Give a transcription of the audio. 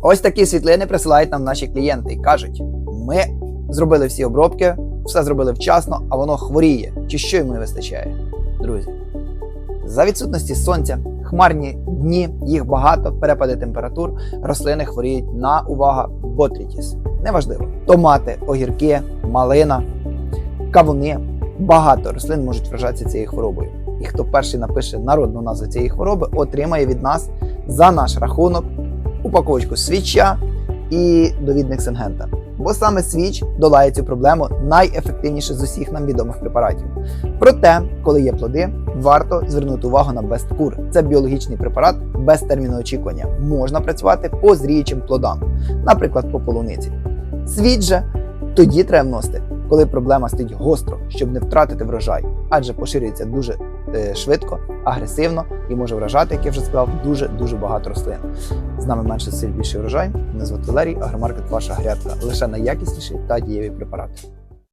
Ось такі світлини присилають нам наші клієнти і кажуть: ми зробили всі обробки, все зробили вчасно, а воно хворіє. Чи що йому не вистачає? Друзі, за відсутності сонця, хмарні дні, їх багато, перепади температур, рослини хворіють на увага ботрітіс. Неважливо. Томати, огірки, малина, кавуни. Багато рослин можуть вражатися цією хворобою. І хто перший напише народну назву цієї хвороби, отримає від нас за наш рахунок упаковочку свіча і довідник Сенгента. Бо саме свіч долає цю проблему найефективніше з усіх нам відомих препаратів. Проте, коли є плоди, варто звернути увагу на Бесткур. Це біологічний препарат без терміну очікування. Можна працювати по зріючим плодам, наприклад, по полуниці. Світ же тоді треба вносити, коли проблема стоїть гостро, щоб не втратити врожай, адже поширюється дуже е, швидко, агресивно і може вражати, як я вже сказав, дуже дуже багато рослин. Нами менше силь більший врожай. Мене звати Валерій, агромаркет ваша грядка. Лише найякісніші та дієві препарати.